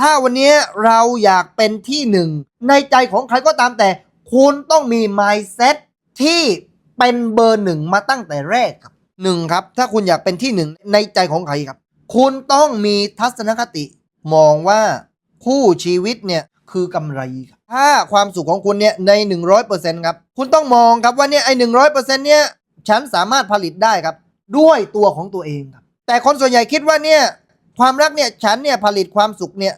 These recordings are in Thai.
ถ้าวันนี้เราอยากเป็นที่หนึ่ง ในใจของใครก็ตามแต่ คุณต้องมี mindset ที่เป็นเบอร์หนึ่งมาตั้งแต่แรกครับหนึ่งครับ ถ้าคุณอยากเป็นที่หนึ่งในใจของใครครับ คุณต้องมีทัศนคติ มองว่าคู่ชีวิตเนี่ยคือกำไรครับถ้าความสุขของคุณเนี่ยใน 100%ครับ คุณต้องมองครับว่าเนี่ยไอ้หนึ่งเนี่ยฉันสามารถผลิตได้ครับ ด้วยตัวของตัวเองครับ แต่คนส่วนใหญ่คิดว่าเนี่ยความรักเนี่ยฉันเนี่ยผลิตความสุขเนี่ย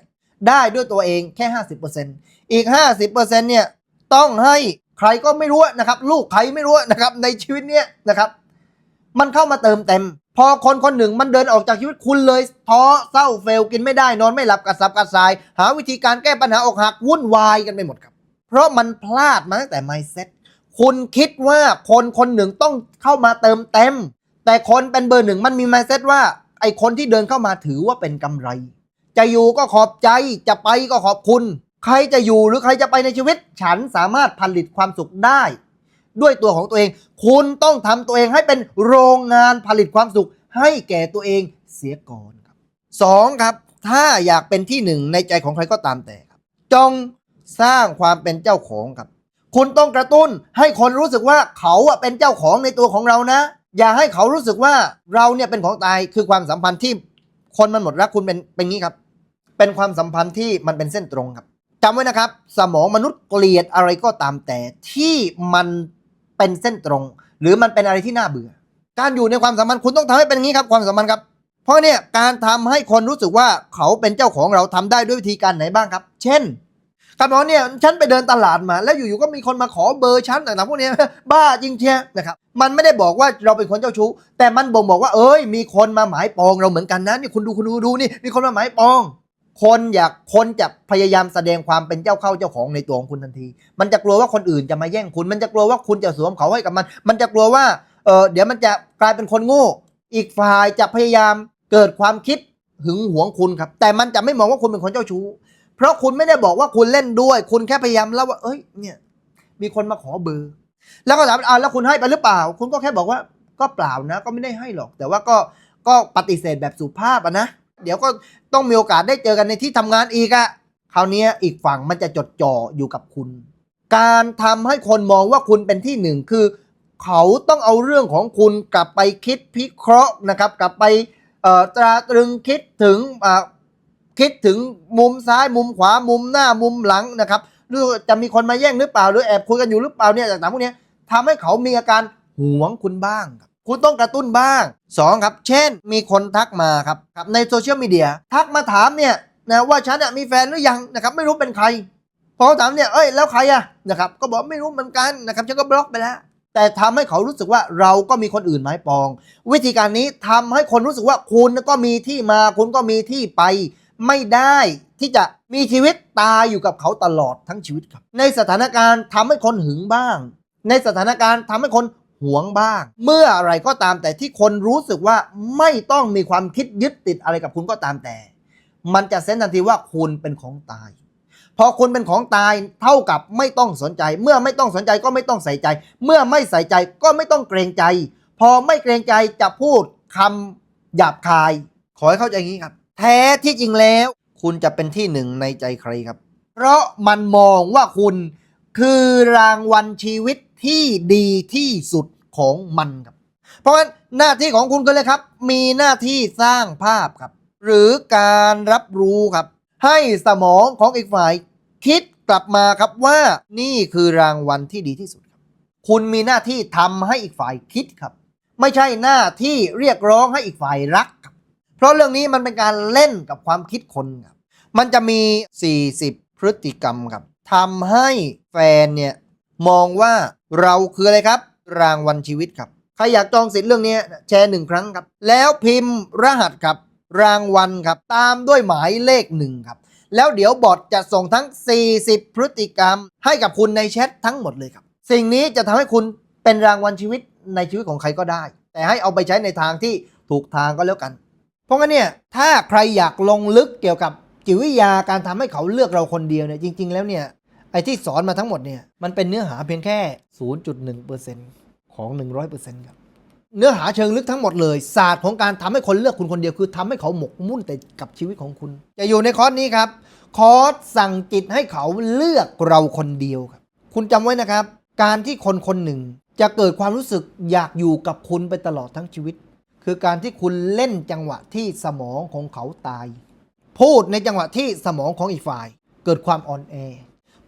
ได้ด้วยตัวเองแค่ 50%อีก 50%เนี่ยต้องให้ใครก็ไม่รู้นะครับ ลูกใครไม่รู้นะครับในชีวิตเนี่ยนะครับ มันเข้ามาเติมเต็ม พอคนคนหนึ่งมันเดินออกจากชีวิตคุณเลยท้อเศร้าเฟลกินไม่ได้นอนไม่หลับกระสับกระส่าย หาวิธีการแก้ปัญหาอกหักวุ่นวายกันไปหมดครับ เพราะมันพลาดมาตั้งแต่ mindset คุณคิดว่าคนคนหนึ่งต้องเข้ามาเติมเต็ม แต่คนเป็นเบอร์หนึ่งมันมี mindset ว่าไอคนที่เดินเข้ามาถือว่าเป็นกำไร จะอยู่ก็ขอบใจจะไปก็ขอบคุณ ใครจะอยู่หรือใครจะไปในชีวิต ฉันสามารถผลิตความสุขได้ ด้วยตัวของตัวเอง คุณต้องทำตัวเองให้เป็นโรงงานผลิตความสุข ให้แก่ตัวเองเสียก่อนครับสองครับ ถ้าอยากเป็นที่หนึ่งในใจของใครก็ตามแต่ครับ จงสร้างความเป็นเจ้าของครับ คุณต้องกระตุ้นให้คนรู้สึกว่าเขาเป็นเจ้าของในตัวของเรานะ อย่าให้เขารู้สึกว่าเราเนี่ยเป็นของตายคือความสัมพันธ์ที่ คนมันหมดรักคุณเป็นเป็นงี้ครับ เป็นความสัมพันธ์ที่มันเป็นเส้นตรงครับจำไว้นะครับ สมองมนุษย์เกลียดอะไรก็ตามแต่ที่มันเป็นเส้นตรง หรือมันเป็นอะไรที่น่าเบื่อ การอยู่ในความสัมพันธ์คุณต้องทำให้เป็นงี้ครับความสัมพันธ์ครับ เพราะเนี่ยการทำให้คนรู้สึกว่าเขาเป็นเจ้าของเราทำได้ด้วยวิธีการไหนบ้างครับ เช่น การบอกว่าเนี่ยฉันไปเดินตลาดมา แล้วอยู่ๆก็มีคนมาขอเบอร์ฉันต่างๆพวกเนี้ยบ้าจริงเชียนะครับมันไม่ได้บอกว่าเราเป็นคนเจ้าชู้ แต่มันบ่งบอกว่าเอ้ย มีคนมาหมายปองเราเหมือนกันนะนี่คุณดูคุณดูดูนี่มีคนมาหมายปอง คนอยากคนจะพยายามแสดงความเป็นเจ้าเข้าเจ้าของในตัวของคุณทันที มันจะกลัวว่าคนอื่นจะมาแย่งคุณ มันจะกลัวว่าคุณจะสวมเขาให้กับมัน มันจะกลัวว่าเออเดี๋ยวมันจะกลายเป็นคนโง่ อีกฝ่ายจะพยายามเกิดความคิดหึงหวงคุณครับ แต่มันจะไม่มองว่าคุณเป็นคนเจ้าชู้ เพราะคุณไม่ได้บอกว่าคุณเล่นด้วย คุณแค่พยายามเล่าว่า เอ้ย เนี่ย มีคนมาขอเบอร์ แล้วก็ถามอ่าแล้วคุณให้ไปหรือเปล่า คุณก็แค่บอกว่า ก็เปล่านะ ก็ไม่ได้ให้หรอก แต่ว่าก็ ก็ปฏิเสธแบบสุภาพอะนะ เดี๋ยวก็ต้องมีโอกาสได้เจอกันในที่ทำงานอีกอะคราวนี้อีกฝั่งมันจะจดจ่ออยู่กับคุณ การทำให้คนมองว่าคุณเป็นที่หนึ่งคือ เขาต้องเอาเรื่องของคุณกลับไปคิดพิเคราะห์นะครับ กลับไปเอ่อตราตรึงคิดถึง คิดถึงมุมซ้ายมุมขวามุมหน้ามุมหลังนะครับหรือจะมีคนมาแย่งหรือเปล่าหรือแอบคุยกันอยู่หรือเปล่าเนี่ยต่างๆพวกนี้ทำให้เขามีอาการหวงคุณบ้างครับคุณต้องกระตุ้นบ้างสองครับ เช่น มีคนทักมาครับครับในโซเชียลมีเดียทักมาถามเนี่ยนะว่าฉันน่ะมีแฟนหรือยังนะครับไม่รู้เป็นใครพอเขาถามเนี่ยเอ้ยแล้วใครอะนะครับก็บอกไม่รู้เหมือนกันนะครับฉันก็บล็อกไปแล้ว แต่ทำให้เขารู้สึกว่าเราก็มีคนอื่นหมายปอง วิธีการนี้ทำให้คนรู้สึกว่าคุณก็มีที่มาคุณก็มีที่ไป ไม่ได้ที่จะมีชีวิตตายอยู่กับเขาตลอดทั้งชีวิตครับ ในสถานการณ์ทำให้คนหึงบ้าง ในสถานการณ์ทำให้คนหวงบ้าง เมื่ออะไรก็ตามแต่ที่คนรู้สึกว่าไม่ต้องมีความคิดยึดติดอะไรกับคุณก็ตามแต่ มันจะเซนทันทีว่าคุณเป็นของตาย พอคุณเป็นของตายเท่ากับไม่ต้องสนใจ เมื่อไม่ต้องสนใจก็ไม่ต้องใส่ใจ เมื่อไม่ใส่ใจก็ไม่ต้องเกรงใจ พอไม่เกรงใจจะพูดคำหยาบคาย ขอให้เข้าใจอย่างนี้ครับ แท้ที่จริงแล้ว คุณจะเป็นที่หนึ่งในใจใครครับ เพราะมันมองว่าคุณคือรางวัลชีวิตที่ดีที่สุดของมันครับ เพราะฉะนั้นหน้าที่ของคุณก็เลยครับ มีหน้าที่สร้างภาพครับ หรือการรับรู้ครับ ให้สมองของอีกฝ่าย คิดกลับมาครับว่านี่คือรางวัลที่ดีที่สุดครับ คุณมีหน้าที่ทำให้อีกฝ่ายคิดครับ ไม่ใช่หน้าที่เรียกร้องให้อีกฝ่ายรัก เพราะเรื่องนี้มันเป็นการเล่นกับความคิดคนครับ มันจะมี 40 พฤติกรรมครับทำให้แฟนเนี่ยมองว่าเราคืออะไรครับ รางวัลชีวิตครับ ใครอยากจองสิทธิ์เรื่องนี้แชร์หนึ่งครั้งครับ แล้วพิมพ์รหัสครับ รางวัลครับ ตามด้วยหมายเลขหนึ่งครับ แล้วเดี๋ยวบอทจะส่งทั้ง 40 พฤติกรรม ให้กับคุณในแชททั้งหมดเลยครับ สิ่งนี้จะทำให้คุณเป็นรางวัลชีวิตในชีวิตของใครก็ได้ แต่ให้เอาไปใช้ในทางที่ถูกทางก็แล้วกัน เพราะงั้นเนี่ยถ้าใครอยากลงลึกเกี่ยวกับจิตวิทยาการทำให้เขาเลือกเราคนเดียวเนี่ยจริง ๆ แล้วเนี่ยไอ้ที่สอนมาทั้งหมดเนี่ยมันเป็นเนื้อหาเพียงแค่ 0.1%ของ 100%ครับเนื้อหาเชิงลึกทั้งหมดเลยศาสตร์ของการทำให้คนเลือกคุณคนเดียวคือทำให้เขาหมกมุ่นแต่กับชีวิตของคุณ จะอยู่ในคอร์สนี้ครับ คอร์สสั่งจิตให้เขาเลือกเราคนเดียวครับ คุณจำไว้นะครับ การที่คนคนหนึ่งจะเกิดความรู้สึกอยากอยู่กับคุณไปตลอดทั้งชีวิต คือการที่คุณเล่นจังหวะที่สมองของเขาตาย พูดในจังหวะที่สมองของอีกฝ่าย เกิดความอ่อนแอ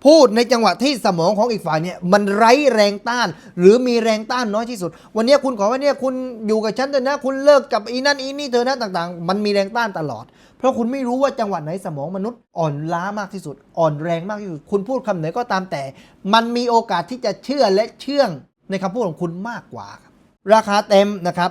พูดในจังหวะที่สมองของอีกฝ่ายเนี่ยมันไร้แรงต้าน หรือมีแรงต้านน้อยที่สุด วันนี้คุณขอว่าเนี่ยคุณอยู่กับฉันเถอะนะ คุณเลิกกับอีนั่นอีนี่เธอนะต่างๆ มันมีแรงต้านตลอด เพราะคุณไม่รู้ว่าจังหวะไหนสมองมนุษย์อ่อนล้ามากที่สุด อ่อนแรงมากที่สุด คุณพูดคำไหนก็ตามแต่ มันมีโอกาสที่จะเชื่อและเชื่องในคำพูดของคุณมากกว่า ราคาเต็มนะครับ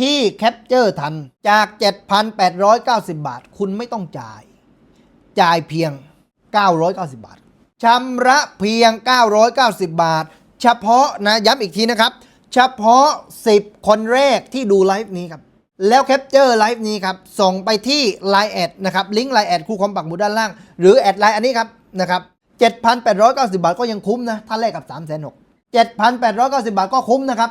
ที่แคปเจอร์ทันจาก 7,890 บาท คุณไม่ต้องจ่าย จ่ายเพียง 990 บาทชำระเพียง 990 บาท เฉพาะนะย้ำอีกทีนะครับ เฉพาะ 10 คนแรกที่ดูไลฟ์นี้ครับ แล้วแคปเจอร์ไลฟ์นี้ครับ ส่งไปที่ Line แอดนะครับ ลิงก์ Line แอดครูคอมปักหมุดด้านล่าง หรือแอดไลน์อันนี้ครับนะครับ 7,890 บาทก็ยังคุ้มนะ ถ้าแลกกับ 3 6 0 0 0 7,890 บาทก็คุ้มนะครับ